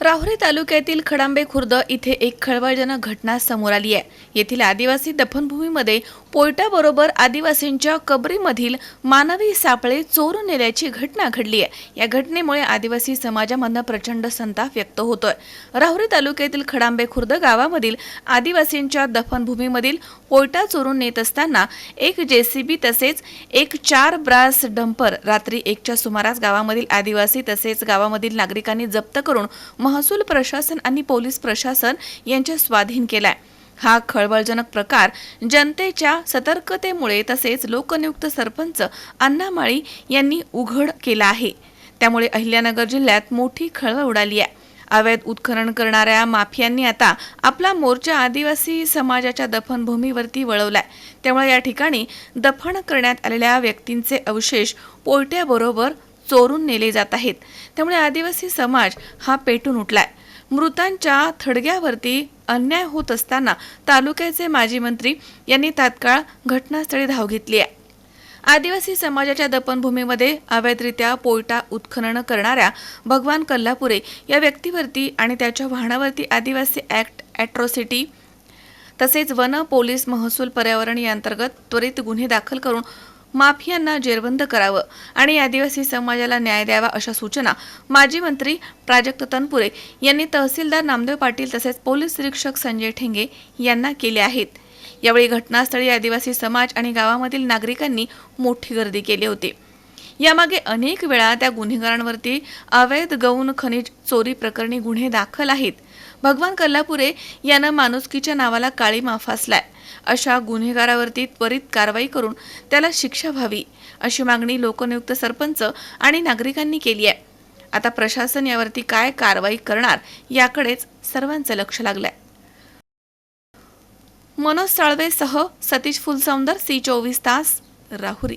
राहुरी तालुक्यातील खडांबे खुर्द इथे एक खळबळजनक घटना समोर आली आहे. येथील आदिवासी दफनभूमीमध्ये पोयटाबरोबर आदिवासींच्या कबरीमधील मानवी सापळे चोरून नेल्याची घटना घडली आहे. या घटनेमुळे आदिवासी समाजामधनं प्रचंड संताप व्यक्त होतोय. राहुरी तालुक्यातील खडांबे खुर्द गावामधील आदिवासींच्या दफनभूमीमधील पोयटा चोरून नेत असताना एक जेसीबी तसेच एक चार ब्रास डंपर रात्री एकच्या सुमारास गावामधील आदिवासी तसेच गावामधील नागरिकांनी जप्त करून महसूल प्रशासन आणि पोलीस प्रशासन यांच्या स्वाधीन केलाय. हा खळबळजनक प्रकार जनतेच्या सतर्कतेमुळे तसेच लोकनियुक्त सरपंच अण्णामाळी यांनी उघड केला आहे. त्यामुळे अहिल्यानगर जिल्ह्यात मोठी खळबळ उडाली आहे. अवैध उत्खनन करणाऱ्या माफियांनी आता आपला मोर्चा आदिवासी समाजाच्या दफनभूमीवरती वळवलाय. त्यामुळे या ठिकाणी दफन करण्यात आलेल्या व्यक्तींचे अवशेष पोयट्याबरोबर चोरून नेले जात आहेत. त्यामुळे आदिवासी समाज हा पेटून उठलाय. मृतांच्या थडग्यावरती अन्याय होत असताना तालुक्याचे माजी मंत्री यांनी तात्काळ घटनास्थळी धाव घेतली आहे. आदिवासी समाजाच्या दफनभूमीमध्ये अवैधरित्या पोयटा उत्खनन करणाऱ्या भगवान कल्लापुरे या व्यक्तीवरती आणि त्याच्या वाहनावरती आदिवासी ॲक्ट ॲट्रॉसिटी तसेच वन पोलीस महसूल पर्यावरण यांतर्गत त्वरित गुन्हे दाखल करून माफियांना जेरबंद करावं आणि आदिवासी समाजाला न्याय द्यावा अशा सूचना माजी मंत्री प्राजक्त तनपुरे यांनी तहसीलदार नामदेव पाटील तसेच पोलीस निरीक्षक संजय ठेंगे यांना केल्या आहेत. यावेळी घटनास्थळी आदिवासी समाज आणि गावामधील नागरिकांनी मोठी गर्दी केली होती. यामागे अनेक वेळा त्या गुन्हेगारांवरती अवैध गौण खनिज चोरी प्रकरणी गुन्हे दाखल आहेत. भगवान कल्लापुरे यानं माणुसकीच्या नावाला काळीमा फासलाय. अशा गुन्हेगारावरती त्वरित कारवाई करून त्याला शिक्षा व्हावी अशी मागणी लोकनियुक्त सरपंच आणि नागरिकांनी केली आहे. आता प्रशासन यावरती काय कारवाई करणार याकडेच सर्वांचं लक्ष लागलंय. मनोज साळवेसह सतीश फुलसौंदर सी चोवीस तास राहुरी.